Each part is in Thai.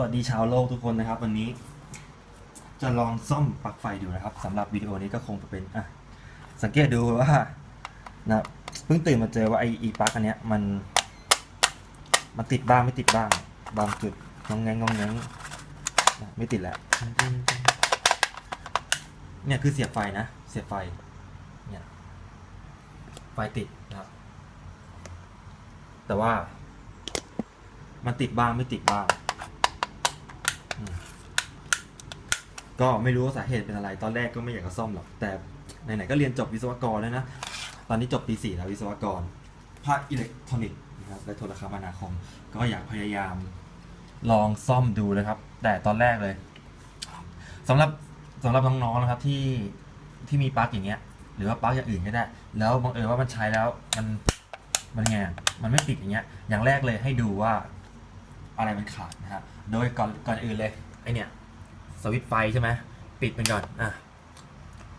วัสดีชาวโลกทุกคนนะครับ วันนี้ จะลองซ่อมปลั๊กไฟดูนะครับสำหรับวิดีโอนี้ก็คงจะเป็นอะสังเกตดูว่านะเพิ่งตื่นมาเจอว่าไออีปลั๊กอันเนี้ยมัน มันติดบ้างไม่ติดบ้าง บางจุดงองแงงงองแงงไม่ติดแล้วเนี่ยคือเสียบไฟนะ เสียบไฟเนี่ยไฟติดนะครับ แต่ว่า มันติดบ้างไม่ติดบ้าง ก็ไม่รู้ว่าสาเหตุเป็นอะไร ตอนแรกก็ไม่อยากจะซ่อมหรอก แต่ไหนๆก็เรียนจบวิศวกรแล้วนะ ตอนนี้จบปีสี่แล้ววิศวกร ภาคอิเล็กทรอนิกส์นะครับและโทรคมนาคม ก็อยากพยายามลองซ่อมดูนะครับ แต่ตอนแรกเลยสำหรับสำหรับน้องๆนะครับที่ที่มีปลั๊กอย่างเงี้ย หรือว่าปลั๊กอย่างอื่นก็ได้ แล้วบังเอิญว่ามันใช้แล้วมันมันไงมันไม่ติดอย่างเงี้ย อย่างแรกเลยให้ดูว่าอะไรมันขาดนะครับโดยก่อนก่อนอื่นเลยไอเนี่ย สวิตไฟใช่ไหมปิดมันก่อนอะ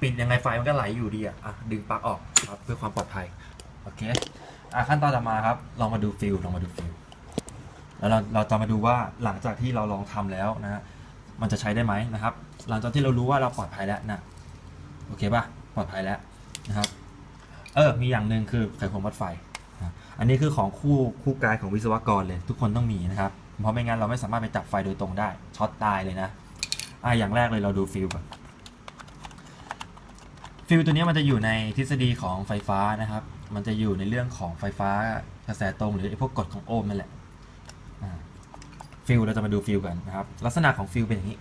ปิดยังไงไฟมันก็ไหลอยู่ดีอะอะดึงปลั๊กออกครับเพื่อความปลอดภัยโอเคอะขั้นตอนต่อมาครับลองมาดูฟิลลองมาดูฟิลแล้วเราเราจะมาดูว่าหลังจากที่เราลองทำแล้วนะฮะมันจะใช้ได้ไหมนะครับ หลังจากที่เรารู้ว่าเราปลอดภัยแล้วนะโอเคป่ะปลอดภัยแล้วนะครับเออมีอย่างหนึ่งคือไขควงวัดไฟนะอันนี้คือของคู่คู่กายของวิศวกรเลย ทุกคนต้องมีนะครับ เพราะไม่งั้นเราไม่สามารถไปจับไฟโดยตรงได้ช็อตตายเลยนะ อะอย่างแรกเลยเราดูฟิลก่อนฟิลตัวนี้มันจะอยู่ในทฤษฎีของไฟฟ้านะครับ มันจะอยู่ในเรื่องของไฟฟ้ากระแสตรงหรืออ้พวกกฎของโอห์มนั่นแหละอ่าฟิลเราจะมาดูฟิลกันนะครับ ลักษณะของฟิลเป็นอย่างนี้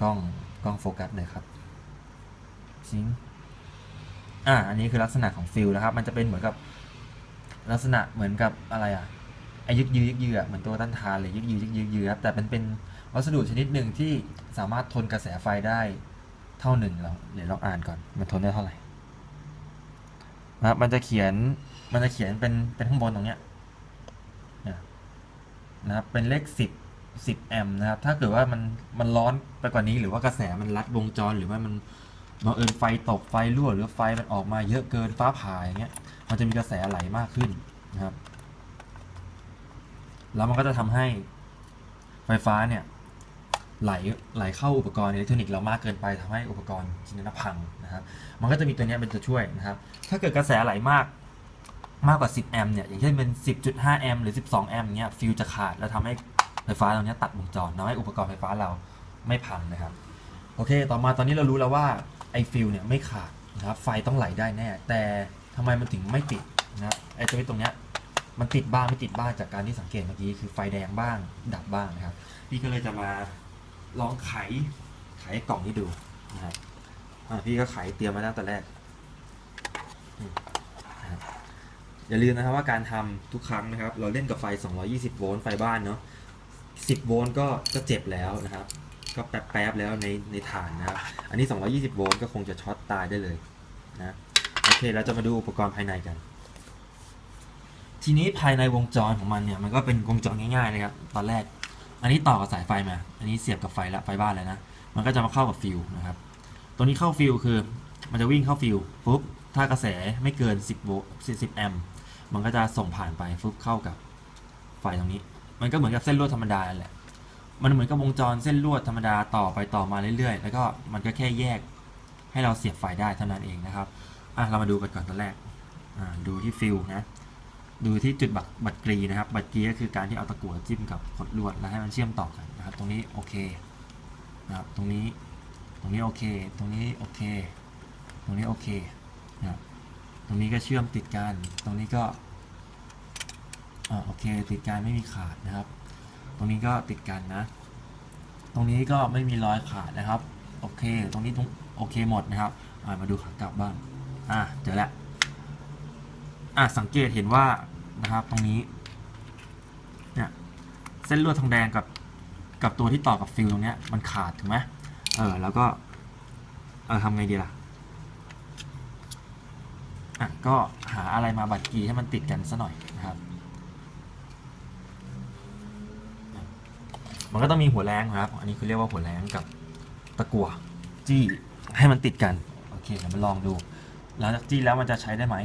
กล้องกล้องโฟกัสเลยครับชิงอ่าอันนี้คือลักษณะของฟิลนะครับ มันจะเป็นเหมือนกับลักษณะเหมือนกับอะไรอะ ไอยึกยือยึกยืออเหมือนตัวต้านทานเลยยึกยือยึกยือยึกยือครับแต่เป็นเป็นวัสดุชนิดหนึ่งที่สามารถทนกระแสไฟได้เท่าหนึ่งเราเดี๋ยวเราอ่านก่อนมันทนได้เท่าไหร่นะครับมันจะเขียนมันจะเขียนเป็นเป็นข้างบนตรงเนี้ยนะครับเป็นเลขสิบสิบแอมป์นะครับถ้าเกิดว่ามันมันร้อนไปกว่านี้หรือว่ากระแสมันลัดวงจรหรือว่ามันบังเอิญไฟตกไฟรั่วหรือไฟมันออกมาเยอะเกินฟ้าผ่าอย่างเงี้ยมันจะมีกระแสไหลมากขึ้นนะครับ แล้วมันก็จะทำให้ไฟฟ้าเนี่ยไหลไหลเข้าอุปกรณ์อิเล็กทรอนิกส์เรามากเกินไปทำให้อุปกรณ์ชิ้นนั้นพังนะครับมันก็จะมีตัวเนี้ยเป็นตัวช่วยนะครับ ถ้าเกิดกระแสไหลมากมากกว่า 10 แอมป์เนี่ยอย่างเช่นเป็น 10.5 แอมป์หรือ 12 แอมป์เนี้ยฟิวจะขาดแล้วทำให้ไฟฟ้าตรงเนี้ยตัดวงจรทำให้อุปกรณ์ไฟฟ้าเราไม่พังนะครับ โอเค ต่อมาตอนนี้เรารู้แล้วว่าไอ้ฟิวเนี่ยไม่ขาดนะครับไฟต้องไหลได้แน่ แต่ทำไมมันถึงไม่ติดนะไอ้ตัวนี้ตรงเนี้ย มันติดบ้างไม่ติดบ้างจากการที่สังเกตเมื่อกี้คือไฟแดงบ้างดับบ้างนะครับ พี่ก็เลยจะมาลองไขไขกล่องนี้ดูนะครับพี่ก็ไขเตรียมมาตั้งแต่แรกอย่าลืมนะครับว่าการทำทุกครั้งนะครับ เราเล่นกับไฟ 220 โวลต์ไฟบ้านเนาะ 10 โวลต์ก็จะเจ็บแล้วนะครับ ก็แป๊บๆแล้วในในฐานนะครับ อันนี้ 220 โวลต์ก็คงจะช็อตตายได้เลยนะ โอเค เราจะมาดูอุปกรณ์ภายในกัน ทีนี้ภายในวงจรของมันเนี่ยมันก็เป็นวงจรง่ายๆนะครับตอนแรก อันนี้ต่อกับสายไฟมา อันนี้เสียบกับไฟละไฟบ้านแล้วนะมันก็จะมาเข้ากับฟิวนะครับตัวนี้เข้าฟิวคือมันจะวิ่งเข้าฟิวปุ๊บถ้ากระแสไม่เกิน 10โวลต์10แอมป์มันก็จะส่งผ่านไปฟุ๊บเข้ากับไฟตรงนี้ มันก็เหมือนกับเส้นลวดธรรมดาแหละมันเหมือนกับวงจรเส้นลวดธรรมดาต่อไปต่อมาเรื่อยๆ แล้วก็มันก็แค่แยกให้เราเสียบไฟได้เท่านั้นเองนะครับอะเรามาดูกันก่อนตอนแรกอ่าดูที่ฟิวนะ ดูที่จุดบัตรบัตรกรีนะครับ บัตรกรีก็คือการที่เอาตะกั่วจิ้มกับขดลวดแล้วให้มันเชื่อมต่อกันนะครับ ตรงนี้โอเคนะครับ ตรงนี้ ตรงนี้โอเค ตรงนี้โอเค ตรงนี้โอเคนะครับ ตรงนี้ก็เชื่อมติดกัน ตรงนี้ก็อ่าโอเค ติดกันไม่มีขาดนะครับ ตรงนี้ก็ติดกันนะ ตรงนี้ก็ไม่มีรอยขาดนะครับ โอเค ตรงนี้ตรงโอเคหมดนะครับมาดูขากลับบ้าง อะ เจอแล้วอะสังเกตเห็นว่า นะครับ ตรงนี้เนี่ยเส้นลวดทองแดงกับกับตัวที่ต่อกับฟิลตรงเนี้ยมันขาดถูกไหมเออแล้วก็เออทำไงดีล่ะอะก็หาอะไรมาบัดกีให้มันติดกันซะหน่อยนะครับ มันก็ต้องมีหัวแรงครับ อันนี้คือเรียกว่าหัวแรงกับตะกั่วจี้ให้มันติดกัน โอเคเดี๋ยวมาลองดูหลังจากจี้แล้วมันจะใช้ได้ไหม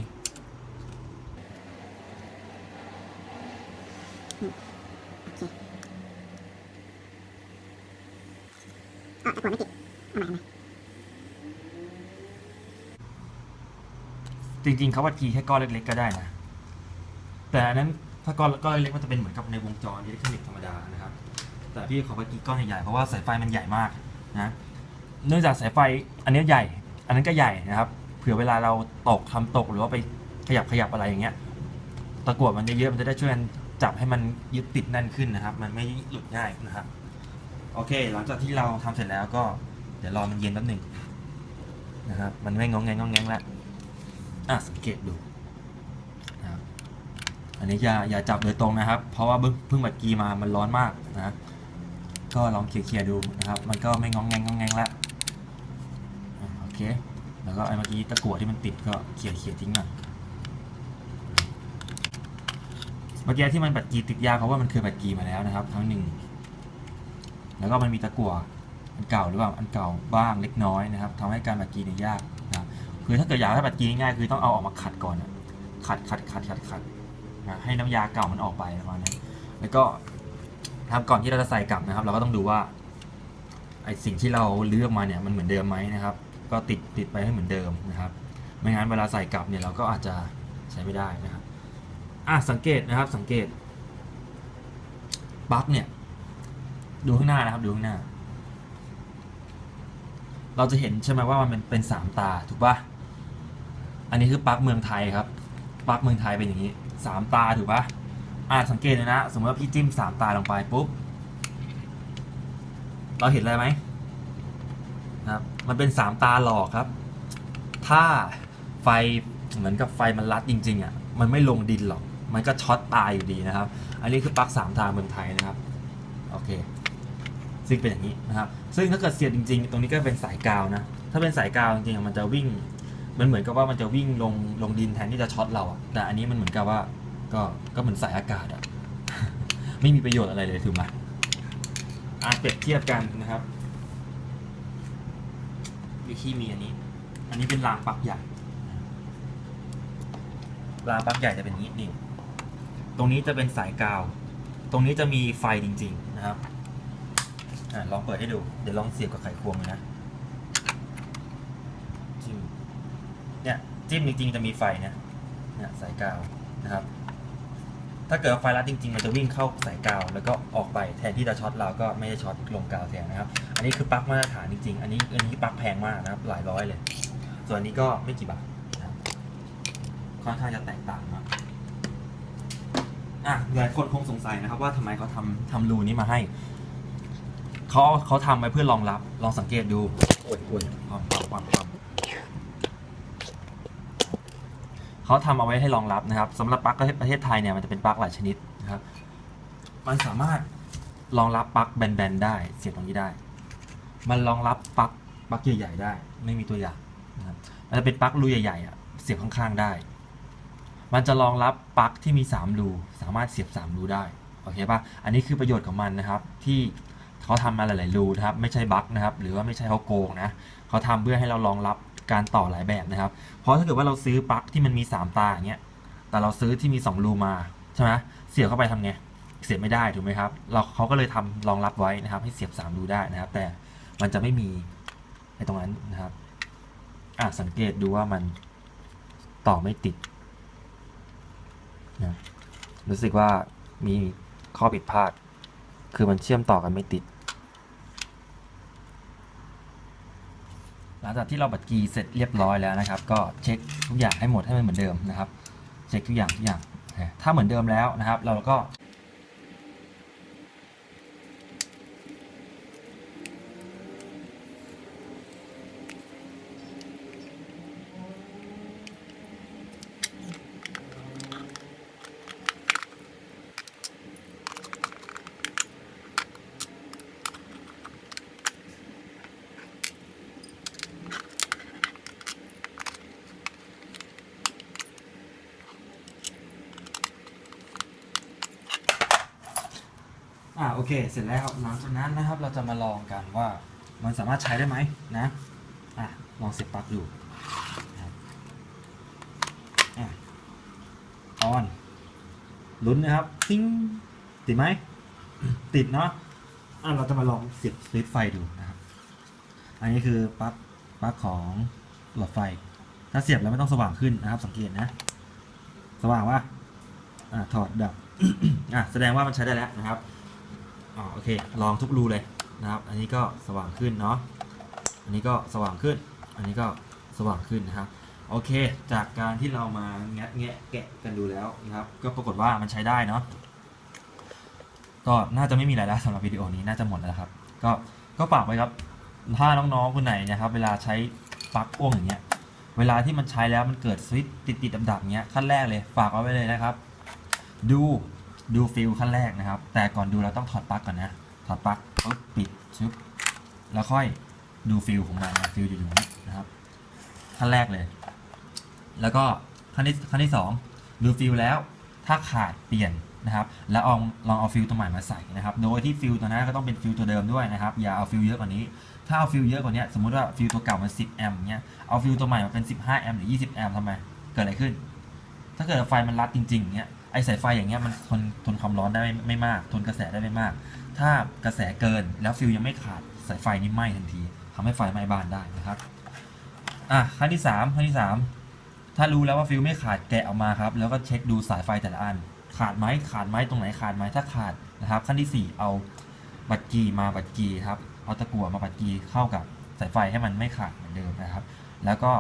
อ ตะกั่วไม่ติดเอาใหม่เอาใหม่ จริงๆเขาวัดกีแค่ก้อนเล็กๆก็ได้นะ แต่อันนั้นถ้าก้อนก้อนเล็กๆมันจะเป็นเหมือนกับในวงจรอิเล็กทรอนิกส์ธรรมดานะครับ แต่พี่ขอวัดกีก้อนใหญ่ๆเพราะว่าสายไฟมันใหญ่มากนะเนื่องจากสายไฟอันนี้ใหญ่ อันนั้นก็ใหญ่นะครับเผื่อเวลาเราตกทำตกหรือว่าไปขยับขยับอะไรอย่างเงี้ยตะกั่วมันเยอะๆมันจะได้ช่วยกันจับให้มันยึดติดแน่นขึ้นนะครับ มันไม่หลุดง่ายนะครับ โอเค หลังจากที่เราทำเสร็จแล้วก็เดี๋ยวรอมันเย็นแป๊บหนึ่งนะครับ มันไม่งองแงงงองแงงแล้ว อะสังเกตดูนะครับอันนี้อย่าอย่าจับโดยตรงนะครับ เพราะว่าเพิ่งเพิ่งบัดกีมามันร้อนมากนะก็ลองเคลียร์ๆดูนะครับ มันก็ไม่งองแงงงองแงงแล้วอะโอเค แล้วก็ไอ้เมื่อกี้ตะกั่วที่มันติดก็เคลียร์เคลียร์ทิ้งหน่อยเมื่อกี้ที่มันบัดกีติดยาเพราะว่ามันเคยบัดกีมาแล้วนะครับครั้งหนึ่งแล้วก็มันมีตะกั่วอันเก่าหรือเปล่าอันเก่าบ้างเล็กน้อยนะครับทำให้การบัดกีเนี่ยยาก คือถ้าเกิดอยากให้บัดกีง่ายคือต้องเอาออกมาขัดก่อนนะขัดขัดขัดขัดขัดนะให้น้ำยาเก่ามันออกไปประมาณนั้นแล้วก็ทำก่อนที่เราจะใส่กลับนะครับ เราก็ต้องดูว่าไอสิ่งที่เราเลือกมาเนี่ยมันเหมือนเดิมไหมนะครับ ก็ติดติดไปให้เหมือนเดิมนะครับ ไม่งั้นเวลาใส่กลับเนี่ยเราก็อาจจะใช้ไม่ได้นะครับอะสังเกตนะครับสังเกตปลั๊กเนี่ยดูข้างหน้านะครับดูข้างหน้า เราจะเห็นใช่ไหมว่ามันเป็นเป็นสามตาถูกปะ อันนี้คือปลั๊กเมืองไทยครับปลั๊กเมืองไทยเป็นอย่างนี้สามตาถูกปะอ่าสังเกตเลยนะ สมมติว่าพี่จิ้มสามตาลงไปปุ๊บ เราเห็นอะไรไหมนะครับ มันเป็นสามตาหลอกครับ ถ้าไฟเหมือนกับไฟมันรัดจริง ๆอะ มันไม่ลงดินหรอก มันก็ช็อตตายอยู่ดีนะครับ อันนี้คือปลั๊กสามตาเมืองไทยนะครับ โอเค ซึ่งเป็นอย่างนี้นะครับ ซึ่งถ้าเกิดเสียบจริง ๆ ตรงนี้ก็เป็นสายกาวนะ ถ้าเป็นสายกาวจริงๆ มันจะวิ่ง มันเหมือนกับว่ามันจะวิ่งลงลงดินแทนที่จะช็อตเราอะแต่อันนี้มันเหมือนกับว่าก็ก็เหมือนสายอากาศอะไม่มีประโยชน์อะไรเลยถูกไหมอะเปรียบเทียบกันนะครับวิคีมีอันนี้ อันนี้เป็นรางปักใหญ่รางปักใหญ่จะเป็นนี้นี่ตรงนี้จะเป็นสายกาว ตรงนี้จะมีไฟจริง ๆ นะครับอลองเปิดให้ดู เดี๋ยวลองเสียบกับไขควงเลยนะ จิ้ม เนี่ย จิ้มจริงๆจะมีไฟนะเนี่ยสายกาวนะครับ ถ้าเกิดไฟรัดจริง ๆ มันจะวิ่งเข้าสายกาว แล้วก็ออกไปแทนที่จะช็อตเราก็ไม่ได้ช็อตลงกาวแทนนะครับ อันนี้คือปลั๊กมาตรฐานจริง ๆ อันนี้อันนี้ปลั๊กแพงมากนะครับ หลายร้อยเลย ส่วนนี้ก็ไม่กี่บาทนะค่อนข้างจะแตกต่างมากอะหลายคนคงสงสัยนะครับ ว่าทำไมเขาทำทำรูนี้มาให้เขาเขาทำไว้เพื่อรองรับลองสังเกตดูโอ้ยโอ้ยความความความความ เขาทำเอาไว้ให้รองรับนะครับสำหรับปลั๊กประเทศประเทศไทยเนี่ยมันจะเป็นปลั๊กหลายชนิดนะครับ มันสามารถรองรับปลั๊กแบนๆได้ เสียบตรงนี้ได้ มันรองรับปลั๊กปลั๊กใหญ่ๆได้ ไม่มีตัวอย่างนะครับมันจะเป็นปลั๊กรูใหญ่ๆอะเสียบข้างๆได้ มันจะรองรับปลั๊กที่มี3รูสามารถเสียบ3รูได้โอเคป่ะอันนี้คือประโยชน์ของมันนะครับ ที่เขาทำมาหลายๆรูนะครับ ไม่ใช่บั๊กนะครับ หรือว่าไม่ใช่เขาโกงนะเขาทำเพื่อให้เรารองรับ การต่อหลายแบบนะครับ เพราะถ้าเกิดว่าเราซื้อปลั๊กที่มันมี 3 ตาอย่างเงี้ย แต่เราซื้อที่มี 2 รูมาใช่ไหมเสียบเข้าไปทำไง เสียบไม่ได้ถูกไหมครับ เราเขาก็เลยทำรองรับไว้นะครับ ให้เสียบ 3 รูได้นะครับ แต่มันจะไม่มีในตรงนั้นนะครับ อะสังเกตดูว่ามันต่อไม่ติดนะรู้สึกว่ามีข้อผิดพลาด คือมันเชื่อมต่อกันไม่ติด ลังจากที่เราบัดกีเสร็จเรียบร้อยแล้วนะครับ ก็เช็คทุกอย่างให้หมดให้มันเหมือนเดิมนะครับ เช็คทุกอย่างทุกอย่าง ถ้าเหมือนเดิมแล้วนะครับ เราก็ เค เสร็จแล้วหลังจากนั้นนะครับเราจะมาลองกันว่ามันสามารถใช้ได้ไหมนะอะลองเสียบปลั๊กดูอะออนลุ้นนะครับติ้งติดไหมติดเนาะอะเราจะมาลองเสียบสวิตไฟดูนะครับ อันนี้คือปลั๊กปลั๊กของหลอดไฟ ถ้าเสียบแล้วไม่ต้องสว่างขึ้นนะครับ สังเกตนะ สว่างว่าอ่าถอดดับอะแสดงว่ามันใช้ได้แล้วนะครับ อ๋อโอเค ลองทุกรูเลยนะครับ อันนี้ก็สว่างขึ้นเนาะ อันนี้ก็สว่างขึ้น อันนี้ก็สว่างขึ้นนะครับ โอเค จากการที่เรามาแงะแงะแกะกันดูแล้วนะครับ ก็ปรากฏว่ามันใช้ได้เนาะ ก็น่าจะไม่มีอะไรแล้วสำหรับวิดีโอนี้น่าจะหมดแล้วครับ ก็ก็ฝากไว้ครับ ถ้าน้องๆคนไหนนะครับ เวลาใช้ปลั๊กพ่วงอย่างเงี้ย เวลาที่มันใช้แล้วมันเกิดสวิตติดติดดับๆเงี้ยขั้นแรกเลยฝากเอาไว้เลยนะครับ ดู ดูฟิลขั้นแรกนะครับ แต่ก่อนดูเราต้องถอดปลั๊กก่อนนะ ถอดปลั๊กปุ๊บปิดชึบแล้วค่อยดูฟิลของมันนะฟิลอยู่ตรงนี้นะครับขั้นแรกเลย แล้วก็ขั้นที่ขั้นที่สองดูฟิลแล้วถ้าขาดเปลี่ยนนะครับ แล้วลองลองเอาฟิลตัวใหม่มาใส่นะครับ โดยที่ฟิลตัวนั้นก็ต้องเป็นฟิลตัวเดิมด้วยนะครับ อย่าเอาฟิลเยอะกว่านี้ ถ้าเอาฟิลเยอะกว่านี้สมมุติว่าฟิลตัวเก่ามัน 10 แอมป์เงี้ย เอาฟิลตัวใหม่มาเป็น 15 แอมป์หรือ 20 แอมป์ทำไม เกิดอะไรขึ้น ถ้าเกิดไฟมันรัดจริงๆเงี้ย ไอสายไฟอย่างเงี้ยมันทนทนความร้อนได้ไม่ไม่มาก ทนกระแสได้ไม่มาก ถ้ากระแสเกินแล้วฟิลยังไม่ขาดสายไฟนี่ไหม้ทันทีทำให้ไฟไหม้บ้านได้นะครับอะขั้นที่สามขั้นที่สามถ้ารู้แล้วว่าฟิลไม่ขาดแกะออกมาครับ แล้วก็เช็คดูสายไฟแต่ละอัน ขาดไหมขาดไหมตรงไหนขาดไหมถ้าขาดนะครับ ขั้นที่สี่เอาบัตรกีมาบัตรกีครับเอาตะกั่วมาบัตรกีเข้ากับสายไฟให้มันไม่ขาดเหมือนเดิมนะครับ แล้วก็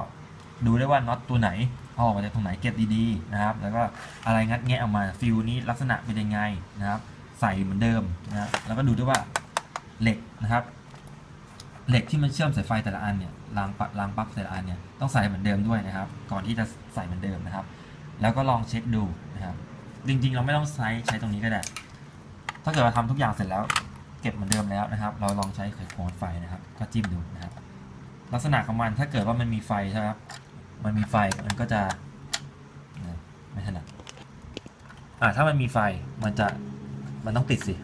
ดูได้ว่าน็อตตัวไหน เอาออกมาจากตรงไหนเก็บดีๆนะครับ แล้วก็อะไรงัดแงะออกมาฟิลนี้ลักษณะเป็นยังไงนะครับ ใส่เหมือนเดิมนะแล้วก็ดูด้วยว่าเหล็กนะครับ เหล็กที่มันเชื่อมสายไฟแต่ละอันเนี่ยรางปะรางปลั๊กแต่ละอันเนี่ยต้องใส่เหมือนเดิมด้วยนะครับ ก่อนที่จะใส่เหมือนเดิมนะครับ แล้วก็ลองเช็คดูนะครับ จริงๆ เราไม่ต้องใช้ใช้ตรงนี้ก็ได้ ถ้าเกิดเราทำทุกอย่างเสร็จแล้ว เก็บเหมือนเดิมแล้วนะครับ เราลองใช้ไขควงไฟนะครับ ก็จิ้มดูนะครับ ลักษณะของมันถ้าเกิดว่ามันมีไฟใช่ไหมครับ มันมีไฟมันก็จะไม่ถนัดอ่าถ้ามันมีไฟมันจะมันต้องติดสิ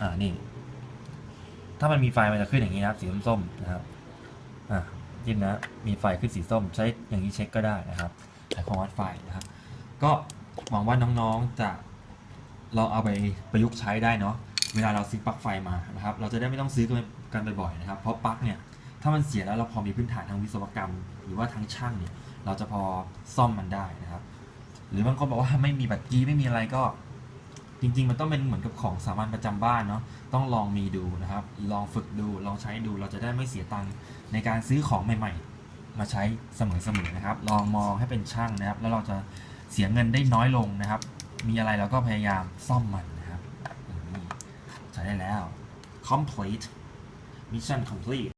อ่านี่ถ้ามันมีไฟมันจะขึ้นอย่างนี้นะครับสีส้มๆนะครับอะจิ้มนะมีไฟขึ้นสีส้ม ใช้อย่างนี้เช็คก็ได้นะครับไขควงวัดไฟนะครับ ก็หวังว่าน้องๆจะลองเอาไปประยุกต์ใช้ได้เนาะเวลาเราซื้อปลั๊กไฟมานะครับ เราจะได้ไม่ต้องซื้อกันบ่อยๆนะครับ เพราะปลั๊กเนี่ย ถ้ามันเสียแล้วเราพอมีพื้นฐานทางวิศวกรรม หรือว่าทางช่างเนี่ยเราจะพอซ่อมมันได้นะครับ หรือบางคนบอกว่าไม่มีบัตรกีไม่มีอะไรก็จริง ๆ มันต้องเป็นเหมือนกับของสามัญประจำบ้านเนาะต้องลองมีดูนะครับ ลองฝึกดูลองใช้ดูเราจะได้ไม่เสียตังค์ในการซื้อของใหม่ ๆ มาใช้เสมอๆนะครับ ลองมองให้เป็นช่างนะครับ แล้วเราจะเสียเงินได้น้อยลงนะครับ มีอะไรเราก็พยายามซ่อมมันนะครับใช้ได้แล้ว complete mission complete